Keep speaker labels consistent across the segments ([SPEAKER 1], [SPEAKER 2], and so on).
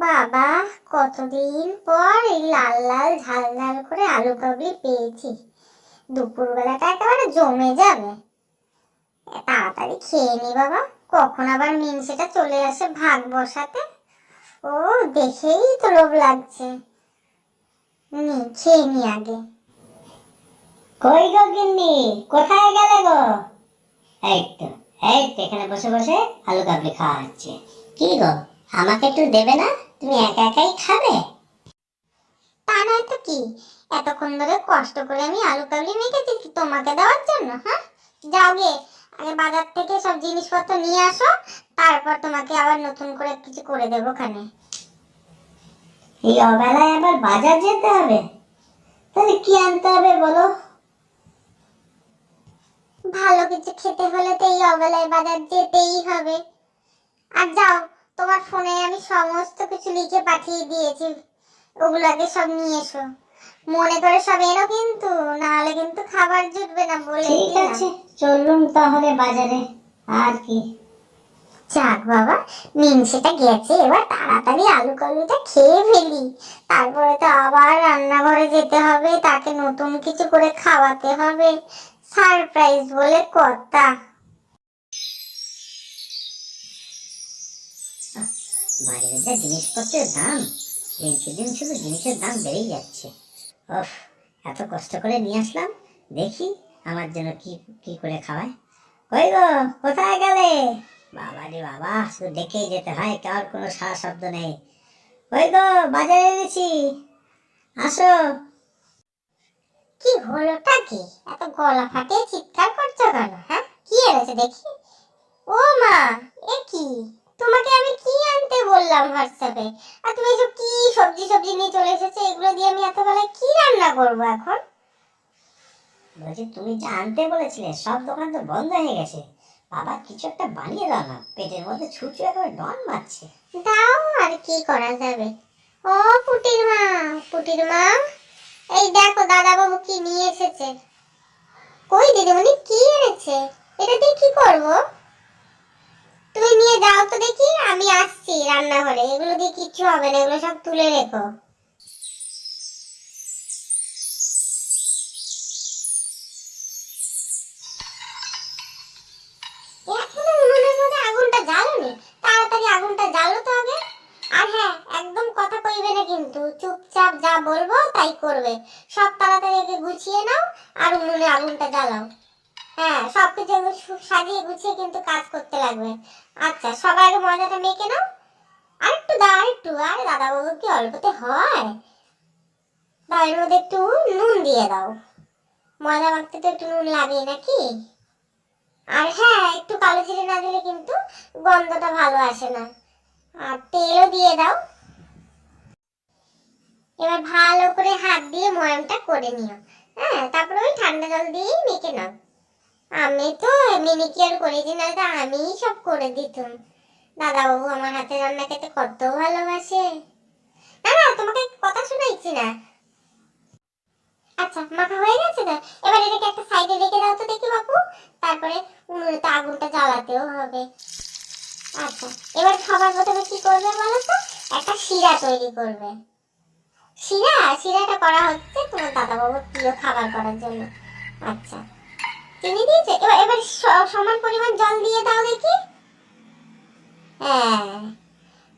[SPEAKER 1] বাবা, কতদিন পর এই লাল লাল ঝাল ঝাল করে আলু কাবলি পেয়েছি। দুপুরবেলাটা একেবারে জমে যাবে। তাড়াতাড়ি খেয়ে নি বাবা। কখন আবার মিনসেটা চলে আসে ভাগ বসাতে? ও, দেখেই তো লোভ লাগছে। নি, খেয়ে নি আগে।
[SPEAKER 2] কই গো গিন্নি? কোথায় গেলে গো? এই তো এই তো, এখানে বসে বসে আলু কাবলি খাওয়া হচ্ছে। কি গো? আমাকে একটু দেবে না? তুমি একা একাই খাবে?
[SPEAKER 1] তা নয় তো কি? এতক্ষণ ধরে কষ্ট করে আমি আলু কাবলি মেখেছি তোমাকে দেওয়ার জন্য হ্যাঁ? যাও গে আগে বাজার থেকে সব জিনিসপত্র নিয়ে আসো, তারপর তোমাকে আবার নতুন করে কিছু করে দেবো খানে
[SPEAKER 2] এই অবেলায় আবার বাজার যেতে হবে? তাহলে কি আনতে হবে বলো?
[SPEAKER 1] ভালো কিছু খেতে হলে তো এই অবেলায় বাজার যেতেই হবে। আর যাও তোমার ফোনে আমি সমস্ত কিছু লিখে পাঠিয়ে দিয়েছি। ওগুলোকে সব নিয়ে এসো। মনে করে সব এনো কিন্তু নাহলে কিন্তু খাবার জুটবে না বলে
[SPEAKER 2] ঠিক আছে চলুন তাহলে বাজারে। আর কি?
[SPEAKER 1] যাক বাবা মিনসেটা গেছে এবার তাড়াতাড়ি আলু কালুটা খেয়ে ফেলি। তারপরে তো আবার রান্নাঘরে যেতে হবে তাকে নতুন কিছু করে খাওয়াতে হবে। সারপ্রাইজ বলে কথা।
[SPEAKER 2] বাজারে যা জিনিসপত্রের দাম দিনকে দিন শুধু জিনিসের দাম বেড়েই যাচ্ছে। ওফ, এত কষ্ট করে নিয়ে আসলাম, দেখি আমার জন্য কি কি করে খাওয়ায়। কই গো, কোথায় গেলে? বাবা রে বাবা, শুধু ডেকেই যেতে হয় কার কোনো সারা শব্দ নেই। কই গো, বাজারে এনেছি। আসো।
[SPEAKER 1] কি হলোটা কি? এত গলা ফাটিয়ে চিৎকার করছ কেন হ্যাঁ? কি এনেছে দেখি। ও মা, এ কি? বললাম হোয়াটসঅ্যাপে আর তুমি এসব কি সবজি সবজি নিয়ে চলে এসেছ? এগুলো দিয়ে আমি এত বেলায় কি রান্না করব এখন?
[SPEAKER 2] বলছি, তুমি যা আনতে বলেছিলে, সব দোকান তো বন্ধ হয়ে গেছে। বাবা, কিছু একটা বানিয়ে দাও না, পেটের মধ্যে ছুটছু একেবারে ডন মারছে।
[SPEAKER 1] দাও আর কি করা যাবে? ও পুটির মা পুটির মা, এই দেখো দাদা বাবু কি নিয়ে এসেছে। কই দিদিমণি, কি এনেছে? এটা দিয়ে কি করব? তুমি নিয়ে যাও তো দেখি, আমি আসছি রান্নাঘরে। এগুলো দিয়ে কিচ্ছু হবে না, এগুলো সব তুলে রেখো। হ্যাঁ বলব তাই করবে। সব তাড়াতাড়ি আগে গুছিয়ে নাও, আর উনুনে আগুনটা জ্বালাও। হ্যাঁ সব কিছু একটু সু- সাজিয়ে গুছিয়ে কিন্তু কাজ করতে লাগবে। আচ্ছা ময়দাটা মেখে নাও। দাও দাদা বাবু, কি হয়? মধ্যে একটু নুন দিয়ে দাও। ময়দা তো একটু নুন নাকি? আর হ্যাঁ একটু কালো জিরে না দিলে কিন্তু গন্ধটা ভালো আসে না। আর তেলও দিয়ে দাও। এবার ভালো করে হাত দিয়ে ময়ামটা করে নিও। হ্যাঁ তারপরে ওই ঠান্ডা জল দিয়েই মেখে নাও। আমি তো মিনিকেয়ার করেছি না তো আমিই সব করে দিতাম। দাদাবাবু আমার হাতে রান্না খেতে কত ভালোবাসে। না না, তোমাকে কথা শোনাইছি না। আচ্ছা মাখা হয়ে গেছে তো? এবার এটাকে একটা সাইডে রেখে দাও তো দেখি বাপু। তারপরে উনুনে তো আগুনটা জ্বালাতেও হবে। আচ্ছা এবার খাবার প্রথমে কি করবে বলো তো? একটা শিরা তৈরি করবে। শিরা? শিরাটা করা হচ্ছে তোমার দাদাবাবুর প্রিয় খাবার করার জন্য। আচ্ছা। চিনি দিয়েছে এবার এবার সমান পরিমাণ জল দিয়ে দাও দেখি। হ্যাঁ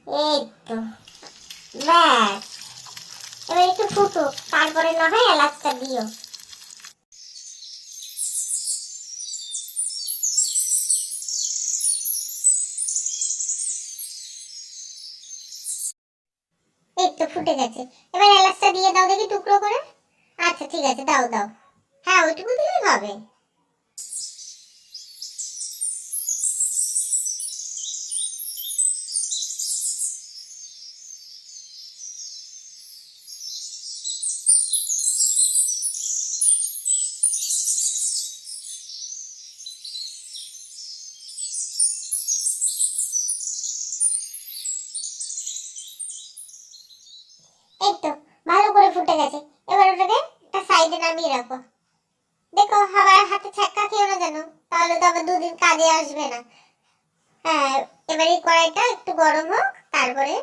[SPEAKER 1] এই তো, ব্যাস। এবার একটু ফুটুক, তারপরে না হয় এলাচটা দিও। তো ফুটে গেছে। এবার এলাচটা দিয়ে দাও দেখি টুকরো করে। আচ্ছা ঠিক আছে, দাও দাও। হ্যাঁ ওইটুকু দিলেই হবে। নামিয়ে রাখো দেখো আবার হাতে ছ্যাঁকা খেও না যেন তাহলে তো আবার দুদিন কাজে আসবে না। হ্যাঁ এবার কড়াইটা একটু গরম হোক, তারপরে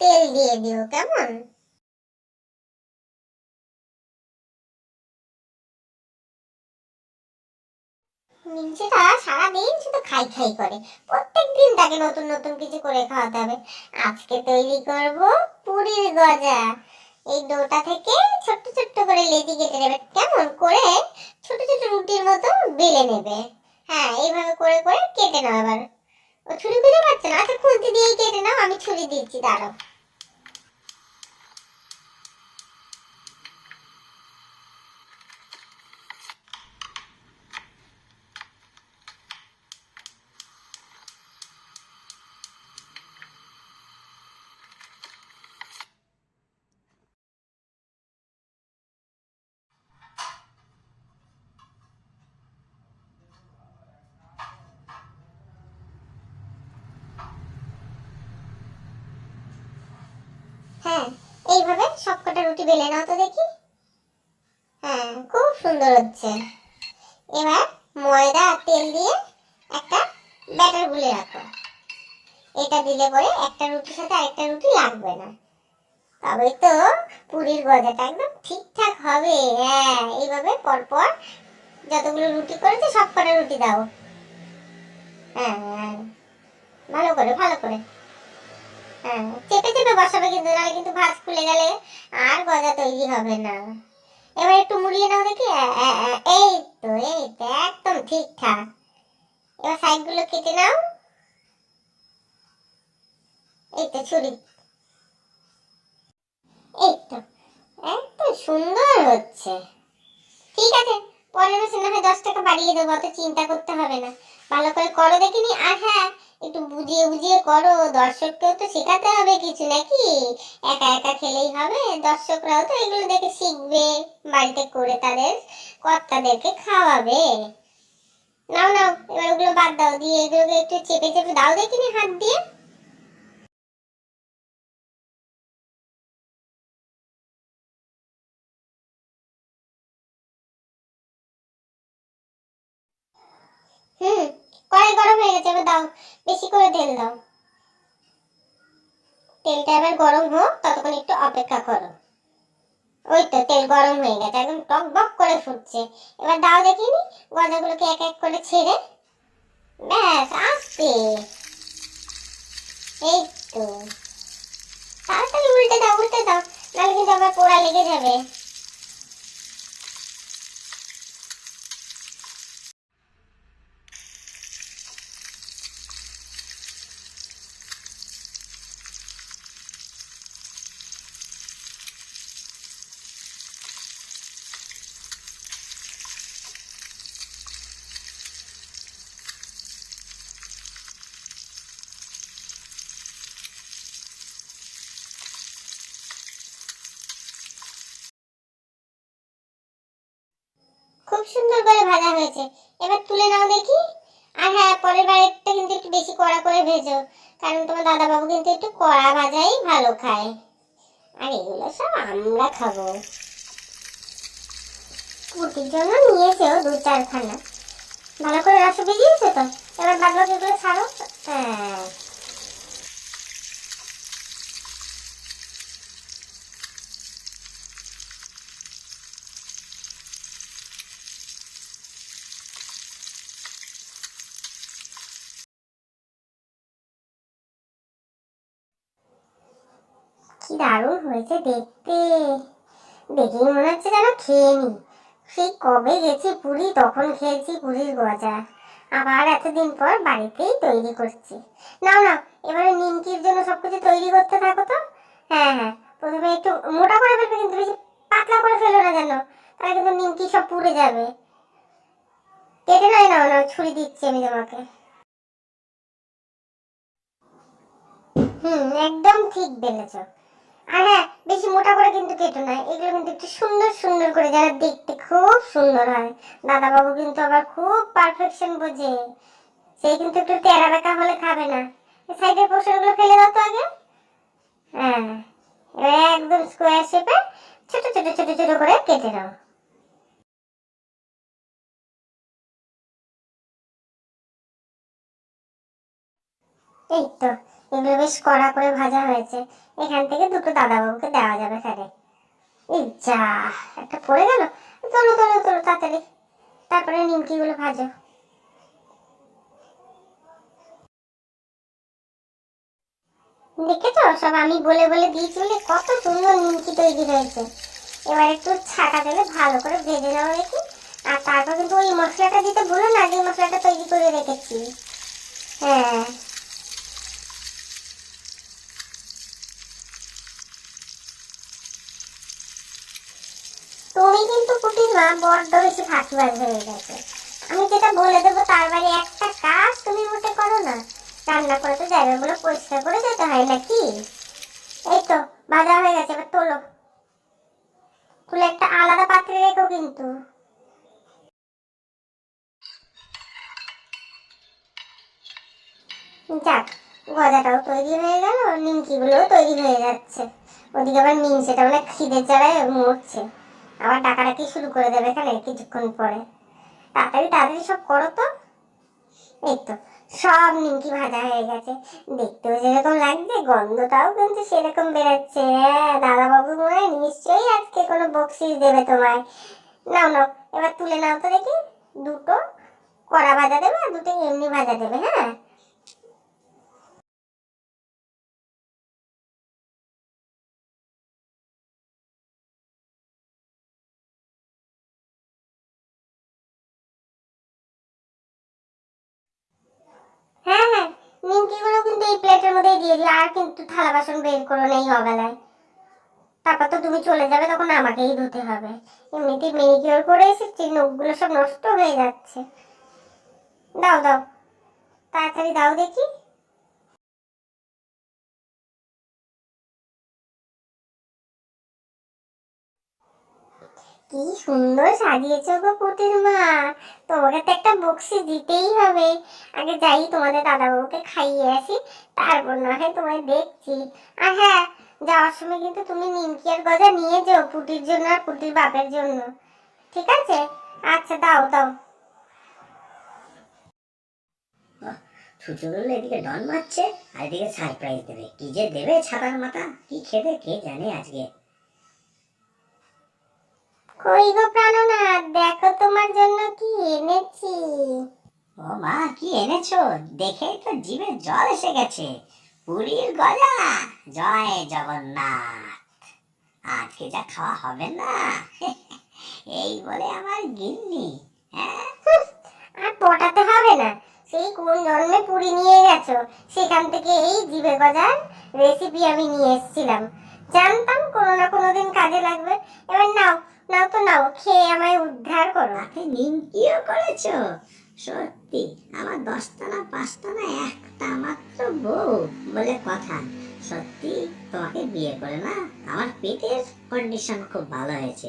[SPEAKER 1] তেল দিয়ে দিও, কেমন? মিঞ্চিটা সারাদিন শুধু খাই খাই করে। প্রত্যেক দিন তাকে নতুন নতুন কিছু করে খাওয়াতে হবে। আজকে তৈরি করব পুরীর গজা। এই ডোটা থেকে ছোট্ট ছোট্ট করে লেচি কেটে নেবে। কেমন? করে ছোট ছোট রুটির মতো বেলে নেবে। হ্যাঁ এইভাবে করে করে কেটে নাও এবার। ও ছুরি খুঁজে পাচ্ছে না? আচ্ছা খুঁজতে দিয়েই কেটে নাও, আমি ছুরি দিচ্ছি, দাঁড়াও। হ্যাঁ। এইভাবে সবকটা রুটি বেলে নাও তো দেখি। হ্যাঁ খুব সুন্দর হচ্ছে। এবার ময়দা আর তেল দিয়ে একটা ব্যাটার গুলে রাখো। এটা দিলে পরে একটা রুটির সাথে আরেকটা রুটি লাগবে না। তবে তো পুরীর গজাটা একদম ঠিকঠাক হবে। হ্যাঁ এইভাবে পরপর যতগুলো রুটি করেছে সব কটা রুটি দাও। হ্যাঁ ভালো করে ভালো করে। চেপে চেপে বসাবে কিন্তু, নাহলে কিন্তু ভাঁজ খুলে গেলে আর গজা তৈরি হবে না। এবার একটু মুড়িয়ে নাও দেখি। এই তো এই তো, একদম ঠিকঠাক এবার সাইডগুলো কেটে নাও। এই তো, ছুরি। এই তো একদম সুন্দর হচ্ছে। ঠিক আছে। পরের মাসে না হয় দশ টাকা বাড়িয়ে দেবো, অত চিন্তা করতে হবে না। ভালো করে করো দেখিনি আর হ্যাঁ একটু বুঝিয়ে বুঝিয়ে করো। দর্শককেও তো শেখাতে হবে কিছু নাকি? একা একা খেলেই হবে। দর্শকরাও তো এগুলো দেখে শিখবে, বাড়িতে করে তাদের কর্তাদেরকে খাওয়াবে। নাও নাও, এবার ওগুলো বাদ দাও। দিয়ে এগুলোকে একটু চেপে চেপে দাও দেখিনি হাত দিয়ে। হুম, কড়াই গরম হয়ে গেছে, এবার দাও, বেশি করে তেল দাও। তেলটা এবার গরম হোক, ততক্ষণ একটু অপেক্ষা করো। ওই তো, তেল গরম হয়ে গেছে, একদম টক বক করে ফুটছে। এবার দাও দেখিনি গজাগুলোকে এক এক করে ছেড়ে। ব্যাস আস্তে এই তো। তাড়াতাড়ি উল্টে দাও উল্টে দাও, নাহলে কিন্তু আবার পোড়া লেগে যাবে। খুব সুন্দর করে ভাজা হয়েছে। এবার তুলে নাও দেখি। আর হ্যাঁ পরের বারেরটা কিন্তু একটু বেশি কড়া করে ভেজো, কারণ তোমার দাদা বাবু কিন্তু একটু কড়া ভাজাই ভালো খায়। আর এগুলো সব আমরা খাব। পুটির জন্য নিয়েছেও দু চারখানা ভালো করে রস বেরিয়েছে তো? এবার বাদ বাকিগুলো ছাড়ো হ্যাঁ কি দারুণ হয়েছে দেখতে। দেখেই মনে হচ্ছে যেন খেয়ে নি। সেই কবে গেছি পুরী, তখন খেয়েছি পুরীর গজা। আবার এতদিন পর বাড়িতেই তৈরি করছি। নাও না এবারে নিমকির জন্য সবকিছু তৈরি করতে থাকো তো। হ্যাঁ হ্যাঁ প্রথমে একটু মোটা করে ফেলবে কিন্তু বেশি পাতলা করে ফেলো না যেন। তাহলে কিন্তু নিমকি সব পুড়ে যাবে। কেটে নয় নাও না ছুরি দিচ্ছি আমি তোমাকে। হুম, একদম ঠিক বেলেছো। হ্যাঁ বেশি মোটা করে কিন্তু কেটো না এগুলো কিন্তু একটু সুন্দর সুন্দর করে যারা দেখতে খুব সুন্দর হয়। দাদা কিন্তু আবার খুব পারফেকশন বোঝে। সে কিন্তু একটু তেরা বেঁকা হলে খাবে না। সাইডের পোর্শনগুলো ফেলে দাও তো আগে। হ্যাঁ একদম স্কোয়ার শেপে ছোট ছোট ছোট ছোট করে কেটে নাও। এই তো বেশ কড়া করে ভাজা হয়েছে। এখান থেকে দুটো দাদাবাবুকে দেওয়া যাবে এই যা, একটা পড়ে গেল। তোলো তোলো তোলো, তাড়াতাড়ি। তারপরে নিমকিগুলো ভাজো। দেখেছ, সব আমি বলে বলে দিয়েছিলে কত সুন্দর নিমকি তৈরি হয়েছে। এবার একটু ছাকা দিলে ভালো করে ভেজে নেওয়া দেখি। আর তারপর কিন্তু ওই মশলাটা দিতে ভুলো না যে মশলাটা তৈরি করে রেখেছি। হ্যাঁ তুমি কিন্তু কুটির মা বড্ড বেশি ফাঁকিবাজ হয়ে গেছে। আমি যেটা বলে দেবো তার বাড়ি একটা কাজ তুমি মোটে করো না। রান্না করে তো জায়গাগুলো পরিষ্কার করে যেতে হয় নাকি? এই তো ভাজা হয়ে গেছে, এবার তোলো। তুলে একটা আলাদা পাত্রে রেখো কিন্তু। যাক, গজাটাও তৈরি হয়ে গেল, নিমকিগুলোও তৈরি হয়ে যাচ্ছে। ওদিকে আবার নিম মানে খিদে চড়ায় মরছে। আবার ডাকাডাকি শুরু করে দেবে এখানে কিছুক্ষণ পরে? তাড়াতাড়ি তাড়াতাড়ি সব করো তো। এই তো, সব নিমকি ভাজা হয়ে গেছে। দেখতেও যেরকম লাগছে, গন্ধটাও কিন্তু সেরকম বেরোচ্ছে। হ্যাঁ দাদা বাবু মনে হয় নিশ্চয়ই আজকে কোনো বকশিস দেবে তোমায়। নাও নাও, এবার তুলে নাও তো দেখি। দুটো কড়া ভাজা দেবে আর দুটো এমনি ভাজা দেবে হ্যাঁ? হ্যাঁ। হ্যাঁ নিমকিগুলো কিন্তু এই প্লেটের মধ্যেই দিয়ে দিই, আর কিন্তু থালা বাসন বের করো নেই অবেলায় তারপর তো তুমি চলে যাবে, তখন আমাকেই ধুতে হবে। এমনিতেই মেনিকিওর করে এসেছি, নখগুলো সব নষ্ট হয়ে যাচ্ছে। দাও দাও। তাড়াতাড়ি দাও দেখি। কি সুন্দর সাজিয়েছো গো পুটির মা তোমাকে তো একটা বক্সি দিতেই হবে। আগে যাই তোমাদের দাদাবাবুকে খাইয়ে আসি, তারপর না হয় তোমায় দেখছি। আর হ্যাঁ যাওয়ার সময় কিন্তু তুমি নিমকি আর গজা নিয়ে যেও পুটির জন্য আর পুটির বাপের জন্য। ঠিক আছে? আচ্ছা দাও দাও।
[SPEAKER 2] ছুচুরুল এদিকে ডন মারছে, আর এদিকে সারপ্রাইজ দেবে। কি যে দেবে ছাতার মাথা, কি খেতে কে জানে আজকে।
[SPEAKER 1] কই গো প্রাণনা দেখো তোমার জন্য কি এনেছি।
[SPEAKER 2] ও মা কি এনেছো? দেখেই তো জিভে জল এসে গেছে। পুরীর গজা। জয় জগন্নাথ। আজকে যা খাওয়া হবে না? এই বলে আমার গিন্নি হ্যাঁ?
[SPEAKER 1] আর পটাতে হবে না। সেই কোন জন্মে পুরি নিয়ে গেছো সেখান থেকে এই জিভে গজার রেসিপি আমি নিয়ে এসেছিলাম। জানতাম কোনো না কোনো দিন কাজে লাগবে। এবার নাও নাও তো নাও খেয়ে আমায় উদ্ধার করো।
[SPEAKER 2] তাতে নিমকিও করেছ? সত্যি আমার দশটা না পাঁচটা না একটা মাত্র বউ বলে কথা। সত্যি তোমাকে বিয়ে করে না? আমার পেটের কন্ডিশন খুব ভালো হয়েছে।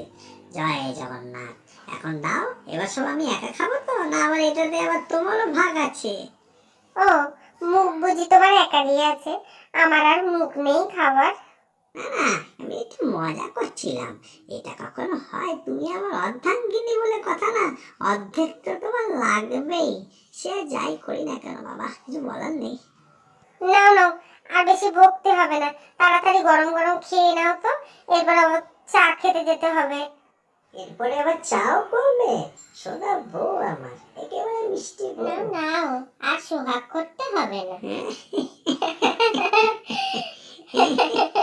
[SPEAKER 2] জয় জগন্নাথ। এখন দাও এবার সব আমি একা খাব তো? না আবার এটাতে আবার তোমারও ভাগ আছে।
[SPEAKER 1] ও মুখ বুঝি তোমার একারই আছে। আমার আর মুখ নেই খাবার
[SPEAKER 2] আমি একটু মজা করছিলাম। এটা কখনো হয়? তুমি আমার অর্ধাঙ্গিনী বলে কথা না? অর্ধেক তো তোমার লাগবেই। সে যাই করি না কেন বাবা কিছু বলার নেই।
[SPEAKER 1] না না আর বেশি ভোগতে হবে না। তাড়াতাড়ি গরম গরম খেয়ে নাও তো। এরপর আবার চা খেতে যেতে হবে।
[SPEAKER 2] এরপরে আবার চাও করবে? সোনা বউ আমার একেবারে মিষ্টি বউ।
[SPEAKER 1] না নাও আর সোহাগ করতে হবে না।
[SPEAKER 2] হ্যাঁ।